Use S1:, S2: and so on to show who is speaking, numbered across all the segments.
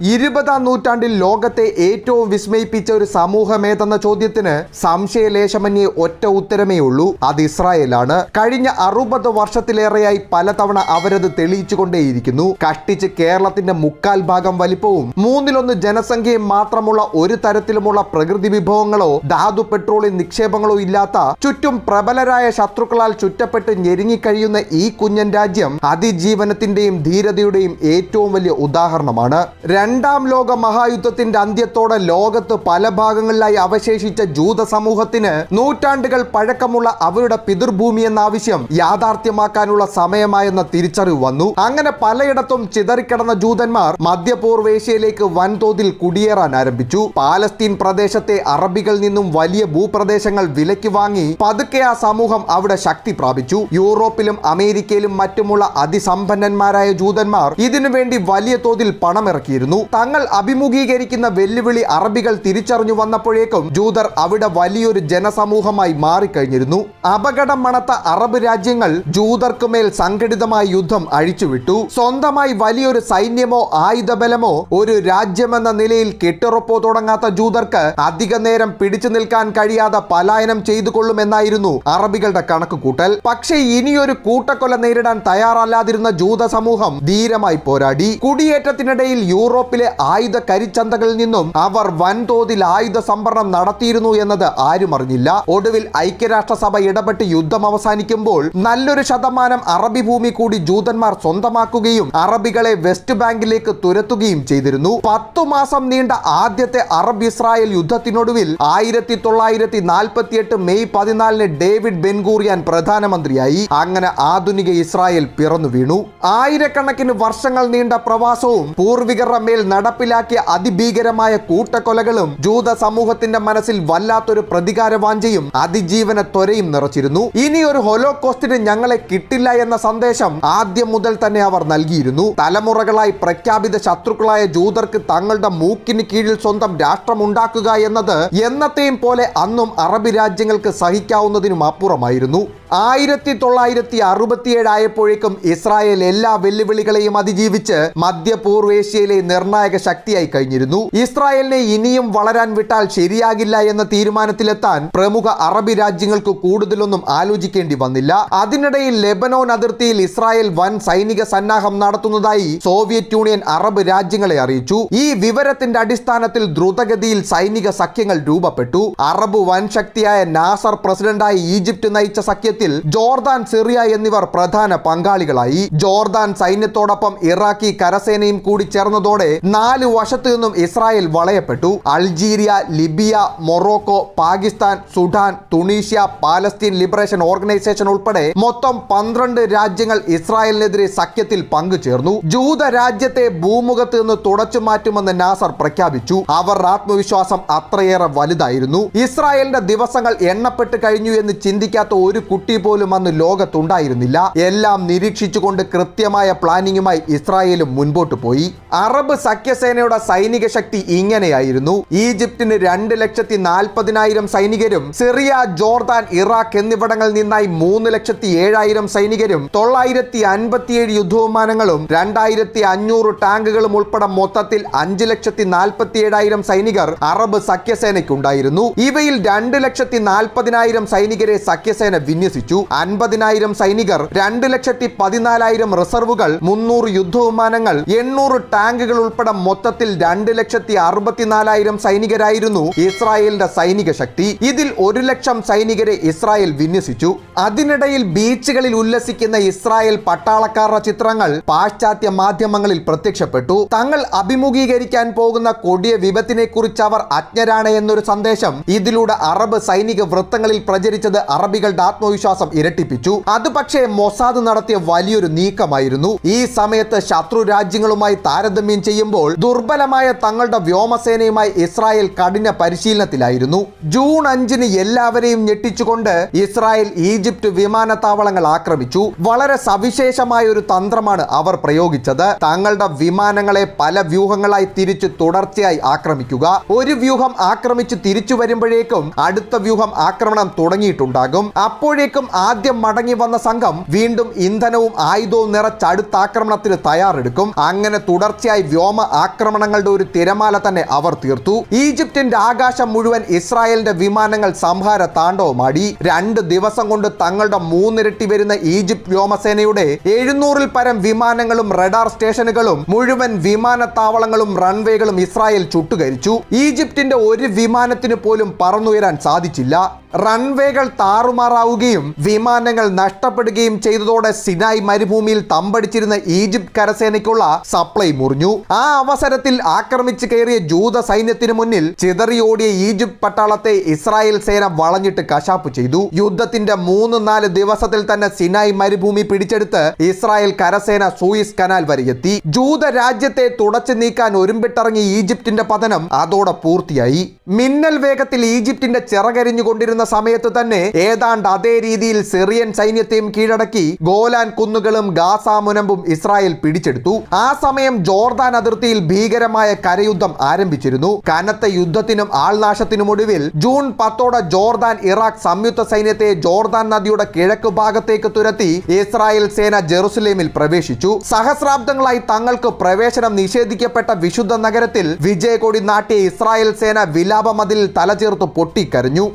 S1: ഇരുപതാം നൂറ്റാണ്ടിൽ ലോകത്തെ ഏറ്റവും വിസ്മയിപ്പിച്ച ഒരു സമൂഹമേതെന്ന ചോദ്യത്തിന് സംശയലേശമന്യേ ഒറ്റ ഉത്തരമേ ഉള്ളൂ. അത് ഇസ്രായേലാണ്. കഴിഞ്ഞ അറുപത് വർഷത്തിലേറെയായി പലതവണ അവരത് തെളിയിച്ചുകൊണ്ടേയിരിക്കുന്നു. കഷ്ടിച്ച് കേരളത്തിന്റെ മുക്കാൽ ഭാഗം വലിപ്പവും മൂന്നിലൊന്ന് ജനസംഖ്യയും മാത്രമുള്ള ഒരു തരത്തിലുമുള്ള പ്രകൃതി വിഭവങ്ങളോ ധാതു പെട്രോളിയം നിക്ഷേപങ്ങളോ ഇല്ലാത്ത ചുറ്റും പ്രബലരായ ശത്രുക്കളാൽ ചുറ്റപ്പെട്ട് ഞെരുങ്ങിക്കഴിയുന്ന ഈ കുഞ്ഞൻ രാജ്യം അതിജീവനത്തിന്റെയും ധീരതയുടെയും ഏറ്റവും വലിയ ഉദാഹരണമാണ്. രണ്ടാം ലോക മഹായുദ്ധത്തിന്റെ അന്ത്യത്തോടെ ലോകത്ത് പല ഭാഗങ്ങളിലായി അവശേഷിച്ച ജൂത സമൂഹത്തിന് നൂറ്റാണ്ടുകൾ പഴക്കമുള്ള അവരുടെ പിതൃഭൂമി എന്ന ആവശ്യം യാഥാർത്ഥ്യമാക്കാനുള്ള സമയമായെന്ന തിരിച്ചറിവ് വന്നു. അങ്ങനെ പലയിടത്തും ചിതറിക്കിടന്ന ജൂതന്മാർ മധ്യപൂർവേഷ്യയിലേക്ക് വൻതോതിൽ കുടിയേറാൻ ആരംഭിച്ചു. പാലസ്തീൻ പ്രദേശത്തെ അറബികൾ നിന്നും വലിയ ഭൂപ്രദേശങ്ങൾ വിലയ്ക്ക് വാങ്ങി പതുക്കെ ആ സമൂഹം അവിടെ ശക്തി പ്രാപിച്ചു. യൂറോപ്പിലും അമേരിക്കയിലും മറ്റുമുള്ള അതിസമ്പന്നന്മാരായ ജൂതന്മാർ ഇതിനുവേണ്ടി വലിയ തോതിൽ പണമിറക്കിയിരുന്നു. തങ്ങൾ അഭിമുഖീകരിക്കുന്ന വെല്ലുവിളി അറബികൾ തിരിച്ചറിഞ്ഞു വന്നപ്പോഴേക്കും ജൂതർ അവിടെ വലിയൊരു ജനസമൂഹമായി മാറിക്കഴിഞ്ഞിരുന്നു. അപകടം മണത്ത അറബ് രാജ്യങ്ങൾ ജൂതർക്കുമേൽ സംഘടിതമായ യുദ്ധം അഴിച്ചുവിട്ടു. സ്വന്തമായി വലിയൊരു സൈന്യമോ ആയുധബലമോ ഒരു രാജ്യമെന്ന നിലയിൽ കെട്ടുറപ്പോ തുടങ്ങാത്ത ജൂതർക്ക് അധിക നേരം പിടിച്ചു നിൽക്കാൻ കഴിയാതെ പലായനം ചെയ്തു കൊള്ളുമെന്നായിരുന്നു അറബികളുടെ കണക്കുകൂട്ടൽ. പക്ഷേ ഇനിയൊരു കൂട്ടക്കൊല നേരിടാൻ തയ്യാറല്ലാതിരുന്ന ജൂത സമൂഹം ധീരമായി പോരാടി. കുടിയേറ്റത്തിനിടയിൽ യൂറോപ്പിലെ ആയുധ കരിച്ചന്തകളിൽ നിന്നും അവർ വൻതോതിൽ ആയുധ സംഭരണം നടത്തിയിരുന്നു എന്നത് ആരും അറിഞ്ഞില്ല. ഒടുവിൽ ഐക്യരാഷ്ട്രസഭ ഇടപെട്ട് യുദ്ധം അവസാനിക്കുമ്പോൾ നല്ലൊരു ശതമാനം അറബി ഭൂമി കൂടി ജൂതന്മാർ സ്വന്തമാക്കുകയും അറബികളെ വെസ്റ്റ് ബാങ്കിലേക്ക് തുരത്തുകയും ചെയ്തിരുന്നു. പത്തു മാസം നീണ്ട ആദ്യത്തെ അറബ് ഇസ്രായേൽ യുദ്ധത്തിനൊടുവിൽ ആയിരത്തി തൊള്ളായിരത്തി നാൽപ്പത്തിയെട്ട് മെയ് പതിനാലിന് ഡേവിഡ് ബെൻഗൂറിയാൻ പ്രധാനമന്ത്രിയായി. അങ്ങനെ ആധുനിക ഇസ്രായേൽ പിറന്നു വീണു. ആയിരക്കണക്കിന് വർഷങ്ങൾ നീണ്ട പ്രവാസവും പൂർവികരുടെ മേൽ നടപ്പിലാക്കിയ അതിഭീകരമായ കൂട്ടക്കൊലകളും ജൂത സമൂഹത്തിന്റെ മനസ്സിൽ വല്ലാത്തൊരു പ്രതികാര വാഞ്ചയും അതിജീവന ത്വരയും നിറച്ചിരുന്നു. ഇനി ഒരു ഹൊലോകോസ്റ്റിന് ഞങ്ങളെ കിട്ടില്ല എന്ന സന്ദേശം ആദ്യം മുതൽ തന്നെ അവർ നൽകിയിരുന്നു. തലമുറകളായി പ്രഖ്യാപിത ശത്രുക്കളായ ജൂതർക്ക് തങ്ങളുടെ മൂക്കിന് കീഴിൽ സ്വന്തം രാഷ്ട്രമുണ്ടാക്കുക എന്നത് എന്നത്തെയും പോലെ അന്നും അറബ് രാജ്യങ്ങൾക്ക് സഹിക്കാവുന്നതിനും അപ്പുറമായിരുന്നു. ആയിരത്തി തൊള്ളായിരത്തി അറുപത്തിയേഴ് ആയപ്പോഴേക്കും ഇസ്രായേൽ എല്ലാ വെല്ലുവിളികളെയും അതിജീവിച്ച് മധ്യപൂർവേഷ്യയിലെ നിർണായക ശക്തിയായി കഴിഞ്ഞിരുന്നു. ഇസ്രായേലിനെ ഇനിയും വളരാൻ വിട്ടാൽ ശരിയാകില്ല എന്ന തീരുമാനത്തിലെത്താൻ പ്രമുഖ അറബി രാജ്യങ്ങൾക്ക് കൂടുതലൊന്നും ആലോചിക്കേണ്ടി വന്നില്ല. അതിനിടയിൽ ലെബനോൻ അതിർത്തിയിൽ ഇസ്രായേൽ വൻ സൈനിക സന്നാഹം നടത്തുന്നതായി സോവിയറ്റ് യൂണിയൻ അറബ് രാജ്യങ്ങളെ അറിയിച്ചു. ഈ വിവരത്തിന്റെ അടിസ്ഥാനത്തിൽ ദ്രുതഗതിയിൽ സൈനിക സഖ്യങ്ങൾ രൂപപ്പെട്ടു. അറബ് വൻ ശക്തിയായ നാസർ പ്രസിഡന്റായി ഈജിപ്ത് നയിച്ച സഖ്യത്തിൽ ജോർദാൻ സിറിയ എന്നിവർ പ്രധാന പങ്കാളികളായി. ജോർദാൻ സൈന്യത്തോടൊപ്പം ഇറാഖി കരസേനയും കൂടി ചേർന്നതോടെ നാല് വശത്തു നിന്നും Israel വളയപ്പെട്ടു. Algeria Libya Morocco Pakistan Sudan Tunisia Palestine Liberation Organisation ഉൾപ്പെടെ മൊത്തം പന്ത്രണ്ട് രാജ്യങ്ങൾ ഇസ്രായേലിനെതിരെ സഖ്യത്തിൽ പങ്കുചേർന്നു. ജൂത രാജ്യത്തെ ഭൂമുഖത്ത് നിന്ന് തുടച്ചു മാറ്റുമെന്ന് നാസർ പ്രഖ്യാപിച്ചു. അവർ ആത്മവിശ്വാസം അത്രയേറെ വലുതായിരുന്നു. ഇസ്രായേലിന്റെ ദിവസങ്ങൾ എണ്ണപ്പെട്ട് കഴിഞ്ഞു എന്ന് ചിന്തിക്കാത്ത ഒരു കുട്ടി പോലും അന്ന് ലോകത്തുണ്ടായിരുന്നില്ല. എല്ലാം നിരീക്ഷിച്ചുകൊണ്ട് കൃത്യമായ പ്ലാനിങ്ങുമായി ഇസ്രായേലും മുൻപോട്ട് പോയി. അറബ് സഖ്യസേനയുടെ സൈനിക ശക്തി ഇങ്ങനെയായിരുന്നു. ഈജിപ്തിന് രണ്ട് ലക്ഷത്തി നാൽപ്പതിനായിരം സൈനികരും സിറിയ ജോർദാൻ ഇറാഖ് എന്നിവിടങ്ങളിൽ നിന്നായി മൂന്ന് ലക്ഷത്തി ഏഴായിരം സൈനികരും തൊള്ളായിരത്തി അൻപത്തിയേഴ് യുദ്ധവിമാനങ്ങളും രണ്ടായിരത്തി അഞ്ഞൂറ് ടാങ്കുകളും ഉൾപ്പെടെ മൊത്തത്തിൽ അഞ്ച് ലക്ഷത്തി നാൽപ്പത്തി ഏഴായിരം സൈനികർ അറബ് സഖ്യസേനയ്ക്കുണ്ടായിരുന്നു. ഇവയിൽ രണ്ട് ലക്ഷത്തി നാൽപ്പതിനായിരം സൈനികരെ സഖ്യസേന വിന്യസിച്ചു. അൻപതിനായിരം സൈനികർ രണ്ട് ലക്ഷത്തി പതിനാലായിരം റിസർവുകൾ മുന്നൂറ് യുദ്ധവിമാനങ്ങൾ എണ്ണൂറ് ടാങ്കുകൾ ഉൾപ്പെടെ മൊത്തത്തിൽ രണ്ട് ലക്ഷത്തി അറുപത്തിനാലായിരം സൈനികരായിരുന്നു ഇസ്രായേലിന്റെ സൈനിക ശക്തി. ഇതിൽ ഒരു ലക്ഷം സൈനികരെ ഇസ്രായേൽ വിന്യസിച്ചു. അതിനിടയിൽ ബീച്ചുകളിൽ ഉല്ലസിക്കുന്ന ഇസ്രായേൽ പട്ടാളക്കാരുടെ ചിത്രങ്ങൾ പാശ്ചാത്യ മാധ്യമങ്ങളിൽ പ്രത്യക്ഷപ്പെട്ടു. തങ്ങൾ അഭിമുഖീകരിക്കാൻ പോകുന്ന കൊടിയ വിപത്തിനെ കുറിച്ച് അവർ അജ്ഞരാണ് എന്നൊരു സന്ദേശം ഇതിലൂടെ അറബ് സൈനിക വൃത്തങ്ങളിൽ പ്രചരിച്ചത് അറബികളുടെ ആത്മവിശ്വാസം ഇരട്ടിപ്പിച്ചു. അത് പക്ഷേ മൊസാദ് നടത്തിയ വലിയൊരു നീക്കമായിരുന്നു. ഈ സമയത്ത് ശത്രു രാജ്യങ്ങളുമായി താരതമ്യം ചെയ്യുമ്പോൾ ദുർബലമായ തങ്ങളുടെ വ്യോമസേനയുമായി ഇസ്രായേൽ കഠിന പരിശീലനത്തിലായിരുന്നു. ജൂൺ അഞ്ചിന് എല്ലാവരെയും ഞെട്ടിച്ചുകൊണ്ട് ഇസ്രായേൽ ഈജിപ്ത് വിമാനത്താവളങ്ങൾ ആക്രമിച്ചു. വളരെ സവിശേഷമായ ഒരു തന്ത്രമാണ് അവർ പ്രയോഗിച്ചത്. തങ്ങളുടെ വിമാനങ്ങളെ പല വ്യൂഹങ്ങളായി തിരിച്ച് തുടർച്ചയായി ആക്രമിക്കുക. ഒരു വ്യൂഹം ആക്രമിച്ച് തിരിച്ചു വരുമ്പോഴേക്കും അടുത്ത വ്യൂഹം ആക്രമണം തുടങ്ങിയിട്ടുണ്ടാകും. അപ്പോഴേക്കും അപ്പോഴേക്കും ആദ്യം മടങ്ങി വന്ന സംഘം വീണ്ടും ഇന്ധനവും ആയുധവും നിറച്ച് അടുത്താക്രമണത്തിന് തയ്യാറെടുക്കും. അങ്ങനെ തുടർച്ചയായി വ്യോമ ആക്രമണങ്ങളുടെ ഒരു തിരമാല തന്നെ അവർ തീർത്തു. ഈജിപ്തിന്റെ ആകാശം മുഴുവൻ ഇസ്രായേലിന്റെ വിമാനങ്ങൾ സംഹാര താണ്ഡവമാടി രണ്ട് ദിവസം കൊണ്ട് തങ്ങളുടെ മൂന്നിരട്ടി വരുന്ന ഈജിപ്ത് വ്യോമസേനയുടെ എഴുന്നൂറിൽ പരം വിമാനങ്ങളും റഡാർ സ്റ്റേഷനുകളും മുഴുവൻ വിമാനത്താവളങ്ങളും റൺവേകളും ഇസ്രായേൽ ചുട്ടുകരിച്ചു. ഈജിപ്തിന്റെ ഒരു വിമാനത്തിന് പോലും പറന്നുയരാൻ സാധിച്ചില്ല. റൺവേകൾ താറുമാറാവുകയും വിമാനങ്ങൾ നഷ്ടപ്പെടുകയും ചെയ്തതോടെ സിനായ് മരുഭൂമിയിൽ തമ്പടിച്ചിരുന്ന ഈജിപ്ത് കരസേനയ്ക്കുള്ള സപ്ലൈ മുറിഞ്ഞു. ആ അവസരത്തിൽ ആക്രമിച്ചു കയറിയ ജൂത സൈന്യത്തിന് മുന്നിൽ ചിതറിയോടിയ ഈജിപ്ത് പട്ടാളത്തെ ഇസ്രായേൽ സേന വളഞ്ഞിട്ട് കശാപ്പ് ചെയ്തു. യുദ്ധത്തിന്റെ മൂന്ന് നാല് ദിവസത്തിൽ തന്നെ സിനായ് മരുഭൂമി പിടിച്ചെടുത്ത് ഇസ്രായേൽ കരസേന സൂയിസ് കനാൽ വരെ എത്തി. ജൂത രാജ്യത്തെ തുടച്ചു നീക്കാൻ ഒരുമ്പിട്ടിറങ്ങിയ ഈജിപ്തിന്റെ പതനം അതോടെ പൂർത്തിയായി. മിന്നൽ വേഗത്തിൽ ഈജിപ്തിന്റെ ചിറകരിഞ്ഞുകൊണ്ടിരുന്ന സമയത്ത് തന്നെ ഏതാണ്ട് അതേ രീതിയിൽ സിറിയൻ സൈന്യത്തെയും കീഴടക്കി ഗോലാൻ കുന്നുകളും ഗാസ മുനമ്പും ഇസ്രായേൽ പിടിച്ചെടുത്തു. ആ സമയം ജോർദാൻ അതിർത്തിയിൽ ഭീകരമായ കരയുദ്ധം ആരംഭിച്ചിരുന്നു. കനത്ത യുദ്ധത്തിനും ആൾനാശത്തിനും ഒടുവിൽ ജൂൺ പത്തോടെ ജോർദാൻ ഇറാഖ് സംയുക്ത സൈന്യത്തെ ജോർദാൻ നദിയുടെ കിഴക്ക് ഭാഗത്തേക്ക് തുരത്തി ഇസ്രായേൽ സേന ജെറുസലേമിൽ പ്രവേശിച്ചു. സഹസ്രാബ്ദങ്ങളായി തങ്ങൾക്ക് പ്രവേശനം നിഷേധിക്കപ്പെട്ട വിശുദ്ധ നഗരത്തിൽ വിജയകൊടി നാട്ടിയ ഇസ്രായേൽ സേന വിലാപമതിൽ തലചേർത്ത് പൊട്ടിക്കരഞ്ഞു.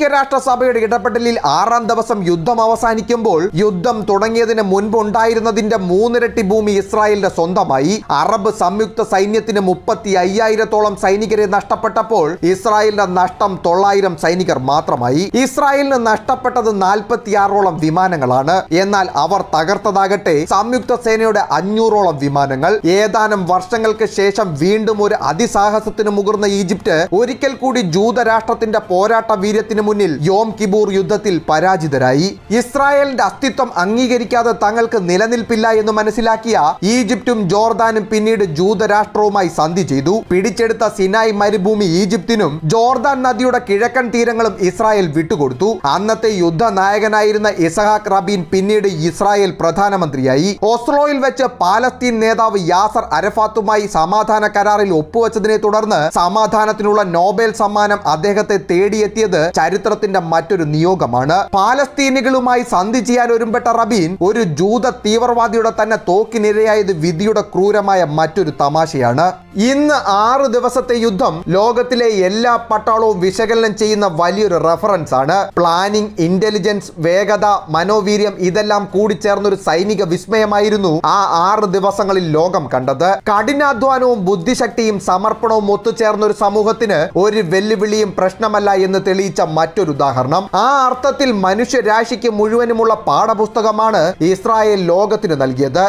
S1: ഐക്യരാഷ്ട്രസഭയുടെ ഇടപെടലിൽ ആറാം ദിവസം യുദ്ധം അവസാനിക്കുമ്പോൾ യുദ്ധം തുടങ്ങിയതിന് മുൻപ് ഉണ്ടായിരുന്നതിന്റെ മൂന്നിരട്ടി ഭൂമി ഇസ്രായേലിന്റെ സ്വന്തമായി. അറബ് സംയുക്ത സൈന്യത്തിന് മുപ്പത്തി അയ്യായിരത്തോളം സൈനികരെ നഷ്ടപ്പെട്ടപ്പോൾ ഇസ്രായേലിന്റെ നഷ്ടം തൊള്ളായിരം സൈനികർ മാത്രമായി. ഇസ്രായേലിന് നഷ്ടപ്പെട്ടത് നാൽപ്പത്തിയാറോളം വിമാനങ്ങളാണ്. എന്നാൽ അവർ തകർത്തതാകട്ടെ സംയുക്ത സേനയുടെ അഞ്ഞൂറോളം വിമാനങ്ങൾ. ഏതാനും വർഷങ്ങൾക്ക് ശേഷം വീണ്ടും ഒരു അതിസാഹസത്തിന് മുതിർന്ന ഈജിപ്റ്റ് ഒരിക്കൽ കൂടി ജൂതരാഷ്ട്രത്തിന്റെ പോരാട്ട വീര്യത്തിന് മുന്നിൽ യോം കിബൂർ യുദ്ധത്തിൽ പരാജിതരായി. ഇസ്രായേലിന്റെ അസ്തിത്വം അംഗീകരിക്കാതെ തങ്ങൾക്ക് നിലനിൽപ്പില്ല എന്ന് മനസ്സിലാക്കിയ ഈജിപ്തും ജോർദാനും പിന്നീട് ജൂതരാഷ്ട്രവുമായി സന്ധി ചെയ്തു. പിടിച്ചെടുത്ത സിനായ് മരുഭൂമി ഈജിപ്തിനും ജോർദാൻ നദിയുടെ കിഴക്കൻ തീരങ്ങളും ഇസ്രായേൽ വിട്ടുകൊടുത്തു. അന്നത്തെ യുദ്ധ നായകനായിരുന്ന ഇസഹാഖ് റബീൻ പിന്നീട് ഇസ്രായേൽ പ്രധാനമന്ത്രിയായി. ഓസ്ലോയിൽ വെച്ച് പാലസ്തീൻ നേതാവ് യാസർ അരഫാത്തുമായി സമാധാന കരാറിൽ ഒപ്പുവെച്ചതിനെ തുടർന്ന് സമാധാനത്തിനുള്ള നോബൽ സമ്മാനം അദ്ദേഹത്തെ തേടിയെത്തിയത് ചരിത്രത്തിന്റെ മറ്റൊരു നിയോഗമാണ്. പാലസ്തീനികളുമായി സന്ധി ചെയ്യാൻ ഒരുമ്പെട്ട റബീൻ ഒരു ജൂത തീവ്രവാദിയുടെ തന്നെ തോക്കിനിരയായത് വിധിയുടെ ക്രൂരമായ മറ്റൊരു തമാശയാണ്. ഇന്ന് ആറ് ദിവസത്തെ യുദ്ധം ലോകത്തിലെ എല്ലാ പട്ടാളവും വിശകലനം ചെയ്യുന്ന വലിയൊരു റെഫറൻസ് ആണ്. പ്ലാനിംഗ് ഇന്റലിജൻസ് വേഗത മനോവീര്യം ഇതെല്ലാം കൂടി കൂടിച്ചേർന്നൊരു സൈനിക വിസ്മയമായിരുന്നു ആ ആറ് ദിവസങ്ങളിൽ ലോകം കണ്ടത്. കഠിനാധ്വാനവും ബുദ്ധിശക്തിയും സമർപ്പണവും ഒത്തുചേർന്ന ഒരു സമൂഹത്തിന് ഒരു വെല്ലുവിളിയും പ്രശ്നമല്ല എന്ന് തെളിയിച്ച മറ്റൊരു ഉദാഹരണം. ആ അർത്ഥത്തിൽ മനുഷ്യരാശിക്ക് മുഴുവനുമുള്ള പാഠപുസ്തകമാണ് ഇസ്രായേൽ ലോകത്തിന് നൽകിയത്.